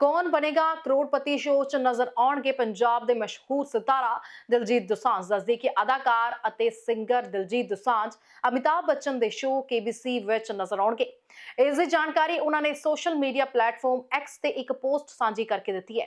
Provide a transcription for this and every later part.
ਕੌਣ ਬਣੇਗਾ? ਕਰੋੜਪਤੀ ਸ਼ੋਅ 'ਚ ਨਜ਼ਰ ਆਉਣਗੇ ਪੰਜਾਬ ਦੇ ਮਸ਼ਹੂਰ ਸਿਤਾਰਾ ਦਿਲਜੀਤ ਦੋਸਾਂਝ ਦੱਸਦੇ ਕਿ ਅਦਾਕਾਰ ਅਤੇ ਸਿੰਗਰ ਦਿਲਜੀਤ ਦੋਸਾਂਝ, ਅਮਿਤਾਭ ਬੱਚਨ ਦੇ ਸ਼ੋਅ KBC ਵਿੱਚ ਨਜ਼ਰ ਆਉਣਗੇ। ਇਸ ਦੀ ਜਾਣਕਾਰੀ ਉਹਨਾਂ ਨੇ ਸੋਸ਼ਲ ਮੀਡੀਆ ਪਲੇਟਫਾਰਮ X ਤੇ ਇੱਕ ਪੋਸਟ ਸਾਂਝੀ ਕਰਕੇ ਦਿੱਤੀ ਹੈ।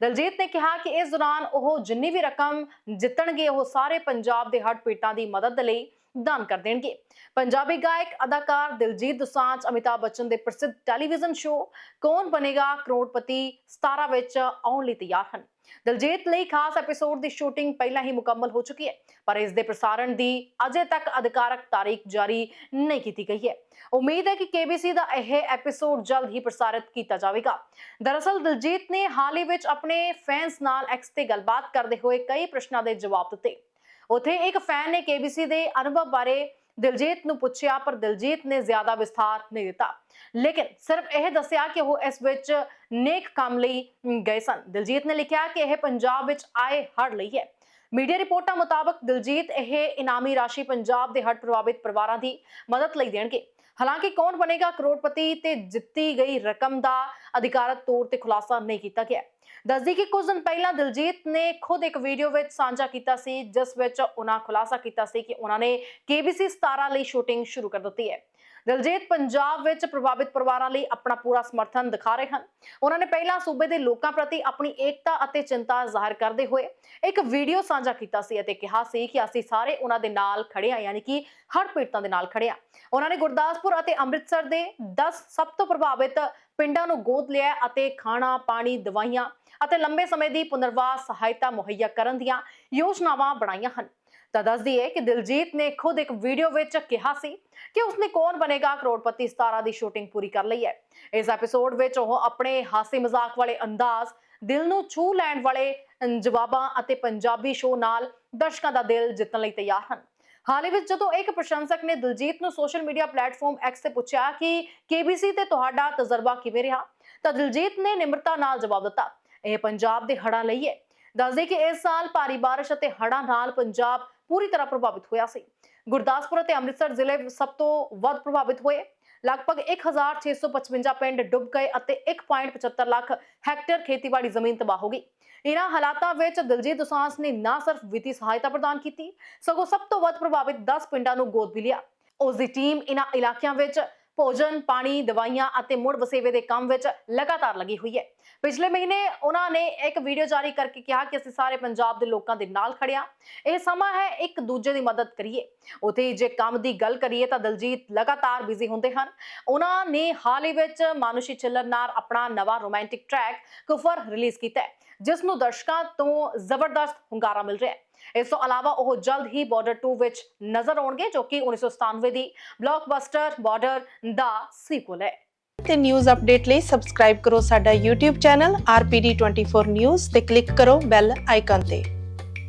ਦਲਜੀਤ ਨੇ ਕਿਹਾ ਕਿ ਇਸ ਦੌਰਾਨ ਉਹ ਜਿੰਨੀ ਵੀ ਰਕਮ ਜਿੱਤਣਗੇ, ਉਹ ਸਾਰੇ ਪੰਜਾਬ ਦੇ ਹੜ੍ਹ ਪੀੜਤਾਂ ਦੀ ਮਦਦ ਲਈ ਦਾਨ ਕਰ ਦੇਣਗੇ। ਪੰਜਾਬੀ ਗਾਇਕ, ਅਦਾਕਾਰ ਦਿਲਜੀਤ ਦੋਸਾਂਝ, ਅਮਿਤਾਭ ਬੱਚਨ ਦੇ ਪ੍ਰਸਿੱਧ ਟੈਲੀਵਿਜ਼ਨ ਸ਼ੋਅ ਕੌਣ ਬਣੇਗਾ? ਕਰੋੜਪਤੀ 17 ਵਿੱਚ ਆਉਣ ਲਈ ਤਿਆਰ ਹਨ। ਦਲਜੀਤ ਲਈ ਖਾਸ ਐਪੀਸੋਡ ਦੀ ਸ਼ੂਟਿੰਗ ਪਹਿਲਾਂ ਹੀ ਮੁਕੰਮਲ ਹੋ ਚੁੱਕੀ ਹੈ, ਪਰ ਇਸ ਦੇ ਪ੍ਰਸਾਰਣ ਦੀ ਅਜੇ ਤੱਕ ਅਧਿਕਾਰਕ ਤਾਰੀਖ ਜਾਰੀ ਨਹੀਂ ਕੀਤੀ ਗਈ ਹੈ। ਉਮੀਦ ਹੈ ਕਿ KBC ਦਾ ਇਹ ਐਪੀਸੋਡ ਜਲਦ ਹੀ ਪ੍ਰਸਾਰਿਤ ਕੀਤਾ ਜਾਵੇਗਾ। ਦਰਅਸਲ, ਦਿਲਜੀਤ ਨੇ ਹਾਲ ਹੀ ਵਿੱਚ ਆਪਣੇ ਫੈਨਸ ਨਾਲ ਐਕਸ ਤੇ ਗੱਲਬਾਤ ਕਰਦੇ ਹੋਏ ਕਈ ਪ੍ਰਸ਼ਨਾਂ ਦੇ ਜਵਾਬ ਦਿੱਤੇ। ਉਥੇ ਇੱਕ ਫੈਨ ਨੇ KBC ਦੇ ਅਨੁਭਵ ਬਾਰੇ ਦਿਲਜੀਤ ਨੂੰ ਪੁੱਛਿਆ, ਪਰ ਦਿਲਜੀਤ ਨੇ ਜ਼ਿਆਦਾ ਵਿਸਥਾਰ ਨਹੀਂ ਦਿੱਤਾ। ਲੇਕਿਨ ਸਿਰਫ ਇਹ ਦੱਸਿਆ ਕਿ ਉਹ ਇਸ ਵਿੱਚ ਨੇਕ ਕੰਮ ਲਈ ਗਏ ਸਨ। ਦਿਲਜੀਤ ਨੇ ਲਿਖਿਆ ਕਿ ਇਹ ਪੰਜਾਬ ਵਿੱਚ ਆਏ ਹੜ੍ਹ ਲਈ ਹੈ। ਮੀਡੀਆ ਰਿਪੋਰਟਾਂ ਮੁਤਾਬਕ ਦਿਲਜੀਤ ਇਹ ਇਨਾਮੀ ਰਾਸ਼ੀ ਪੰਜਾਬ ਦੇ ਹੜ੍ਹ ਪ੍ਰਭਾਵਿਤ ਪਰਿਵਾਰਾਂ ਦੀ ਮਦਦ ਲਈ ਦੇਣਗੇ। ਹਾਲਾਂਕਿ ਕੌਣ ਬਣੇਗਾ ਕਰੋੜਪਤੀ ਤੇ ਜਿੱਤੀ ਗਈ ਰਕਮ ਦਾ ਅਧਿਕਾਰਤ ਤੌਰ ਤੇ ਖੁਲਾਸਾ ਨਹੀਂ ਕੀਤਾ ਗਿਆ। ਦੱਸਦੀ ਕਿ ਕੁਝ ਦਿਨ ਪਹਿਲਾਂ ਦਿਲਜੀਤ ਨੇ ਖੁਦ ਇੱਕ ਵੀਡੀਓ ਵਿੱਚ ਸਾਂਝਾ ਕੀਤਾ ਸੀ, ਜਿਸ ਵਿੱਚ ਉਹਨਾਂ ਖੁਲਾਸਾ ਕੀਤਾ ਸੀ ਕਿ ਉਹਨਾਂ ਨੇ KBC 17 ਲਈ ਸ਼ੂਟਿੰਗ ਸ਼ੁਰੂ ਕਰ ਦਿੱਤੀ ਹੈ। ਦਿਲਜੀਤ, ਪੰਜਾਬ ਵਿੱਚ ਪ੍ਰਭਾਵਿਤ ਪਰਿਵਾਰਾਂ ਲਈ ਆਪਣਾ ਪੂਰਾ ਸਮਰਥਨ ਦਿਖਾ ਰਹੇ ਹਨ। ਉਹਨਾਂ ਨੇ ਪਹਿਲਾਂ ਸੂਬੇ ਦੇ ਲੋਕਾਂ ਪ੍ਰਤੀ ਆਪਣੀ ਏਕਤਾ ਅਤੇ ਚਿੰਤਾ ਜ਼ਾਹਿਰ ਕਰਦੇ ਹੋਏ ਇੱਕ ਵੀਡੀਓ ਸਾਂਝਾ ਕੀਤਾ ਸੀ ਅਤੇ ਕਿਹਾ ਸੀ ਕਿ ਅਸੀਂ ਸਾਰੇ ਉਹਨਾਂ ਦੇ ਨਾਲ ਖੜੇ ਆ ਯਾਨੀ ਕਿ ਹਰ ਪੀੜਤਾਂ ਦੇ ਨਾਲ ਖੜੇ ਆ ਉਹਨਾਂ ਨੇ ਗੁਰਦਾਸਪੁਰ ਅਤੇ ਅੰਮ੍ਰਿਤਸਰ ਦੇ 10 ਸਭ ਤੋਂ ਪ੍ਰਭਾਵਿਤ ਪਿੰਡਾਂ ਨੂੰ ਗੋਦ ਲਿਆ ਅਤੇ ਖਾਣਾ, ਪਾਣੀ, ਦਵਾਈਆਂ ਅਤੇ ਲੰਬੇ ਸਮੇਂ ਦੀ ਪੁਨਰਵਾਸ ਸਹਾਇਤਾ ਮੁਹੱਈਆ ਕਰਨ ਦੀਆਂ ਯੋਜਨਾਵਾਂ ਬਣਾਈਆਂ ਹਨ। ਤਾਂ ਦੱਸਦੀ ਹੈ ਕਿ ਦਿਲਜੀਤ ਨੇ ਖੁਦ ਇੱਕ ਵੀਡੀਓ ਵਿੱਚ ਕਿਹਾ ਸੀ ਕਿ ਉਸਨੇ ਕੌਣ ਬਣੇਗਾ? ਕਰੋੜਪਤੀ 17 ਦੀ ਸ਼ੂਟਿੰਗ ਪੂਰੀ ਕਰ ਲਈ ਹੈ ਇਸ ਐਪੀਸੋਡ ਵਿੱਚ ਉਹ ਆਪਣੇ ਹਾਸੇ ਮਜ਼ਾਕ ਵਾਲੇ ਅੰਦਾਜ਼, ਦਿਲ ਨੂੰ ਛੂ ਲੈਣ ਵਾਲੇ ਜਵਾਬਾਂ ਅਤੇ ਪੰਜਾਬੀ ਸ਼ੋਅ ਨਾਲ ਦਰਸ਼ਕਾਂ ਦਾ ਦਿਲ ਜਿੱਤਣ ਲਈ ਤਿਆਰ ਹਨ। ਹਾਲੇ ਵਿੱਚ ਜਦੋਂ ਇੱਕ ਪ੍ਰਸ਼ੰਸਕ ਨੇ ਦਿਲਜੀਤ ਨੂੰ ਸੋਸ਼ਲ ਮੀਡੀਆ ਪਲੇਟਫਾਰਮ ਐਕਸ ਤੇ ਪੁੱਛਿਆ ਕਿ KBC ਤੇ ਤੁਹਾਡਾ ਤਜਰਬਾ ਕਿਵੇਂ ਰਿਹਾ, ਤਾਂ ਦਿਲਜੀਤ ਨੇ ਨਿਮਰਤਾ ਨਾਲ ਜਵਾਬ ਦਿੱਤਾ, ਇਹ ਪੰਜਾਬ ਦੇ ਹੜ੍ਹਾਂ ਲਈ ਹੈ ਦੱਸਦੇ ਕਿ ਇਸ ਸਾਲ ਭਾਰੀ ਬਾਰਿਸ਼ ਅਤੇ ਹੜ੍ਹਾਂ ਨਾਲ ਪੰਜਾਬ ਪੂਰੀ ਤਰ੍ਹਾਂ ਪ੍ਰਭਾਵਿਤ ਹੋਇਆ ਸੀ। ਗੁਰਦਾਸਪੁਰ ਅਤੇ ਅੰਮ੍ਰਿਤਸਰ ਜ਼ਿਲ੍ਹੇ ਸਭ ਤੋਂ ਵੱਧ ਪ੍ਰਭਾਵਿਤ ਹੋਏ। ਲਗਭਗ 1655 ਪਿੰਡ ਡੁੱਬ ਗਏ ਅਤੇ 1.75 ਲੱਖ ਹੈਕਟੇਅਰ ਖੇਤੀਬਾੜੀ ਜ਼ਮੀਨ ਤਬਾਹ ਹੋ ਗਈ। ਇਹਨਾਂ ਹਾਲਾਤਾਂ ਵਿੱਚ ਦਿਲਜੀਤ ਦੋਸਾਂਝ ਨੇ ਨਾ ਸਿਰਫ ਵਿੱਤੀ ਸਹਾਇਤਾ ਪ੍ਰਦਾਨ ਕੀਤੀ, ਸਗੋਂ ਸਭ ਤੋਂ ਵੱਧ ਪ੍ਰਭਾਵਿਤ 10 ਪਿੰਡਾਂ ਨੂੰ ਗੋਦ ਵੀ ਲਿਆ। ਉਸ ਦੀ ਟੀਮ ਇਹਨਾਂ ਇਲਾਕਿਆਂ ਵਿੱਚ ਭੋਜਨ, ਪਾਣੀ, ਦਵਾਈਆਂ ਅਤੇ ਮੁੜ ਵਸੇਵੇ ਦੇ ਕੰਮ ਵਿੱਚ ਲਗਾਤਾਰ ਲੱਗੀ ਹੋਈ ਹੈ। ਪਿਛਲੇ ਮਹੀਨੇ ਉਹਨਾਂ ਨੇ ਇੱਕ ਵੀਡੀਓ ਜਾਰੀ ਕਰਕੇ ਕਿਹਾ ਕਿ ਅਸੀਂ ਸਾਰੇ ਪੰਜਾਬ ਦੇ ਲੋਕਾਂ ਦੇ ਨਾਲ ਖੜੇ ਹਾਂ। ਇਹ ਸਮਾਂ ਹੈ ਇੱਕ ਦੂਜੇ ਦੀ ਮਦਦ ਕਰੀਏ। ਉਥੇ ਜੇ ਕੰਮ ਦੀ ਗੱਲ ਕਰੀਏ ਤਾਂ ਦਲਜੀਤ ਲਗਾਤਾਰ ਬਿਜ਼ੀ ਹੁੰਦੇ ਹਨ। ਉਹਨਾਂ ਨੇ ਹਾਲ ਹੀ ਵਿੱਚ ਮਾਨੁਸ਼ੀ ਛਿੱਲਰ ਨਾਲ ਆਪਣਾ ਨਵਾਂ ਰੋਮਾਂਟਿਕ ਟਰੈਕ ਕੁਫਰ ਰਿਲੀਜ਼ ਕੀਤਾ ਹੈ, ਜਿਸ ਨੂੰ ਦਰਸ਼ਕਾਂ ਤੋਂ ਜ਼ਬਰਦਸਤ ਹੁੰਗਾਰਾ ਮਿਲ ਰਿਹਾ ਹੈ। ਇਸ ਤੋਂ ਇਲਾਵਾ ਉਹ ਜਲਦ ਹੀ ਬਾਰਡਰ 2 ਵਿੱਚ ਨਜ਼ਰ ਆਉਣਗੇ, ਜੋ ਕਿ 1997 ਦੀ ਬਲੌਕਬਸਟਰ ਬਾਰਡਰ ਦਾ ਸੀਕੁਅਲ ਹੈ। ਤੇ ਨਿਊਜ਼ ਅਪਡੇਟ ਲਈ ਸਬਸਕ੍ਰਾਈਬ ਕਰੋ ਸਾਡਾ YouTube ਚੈਨਲ RPD24 News ਤੇ ਕਲਿੱਕ ਕਰੋ ਬੈਲ ਆਈਕਨ ਤੇ।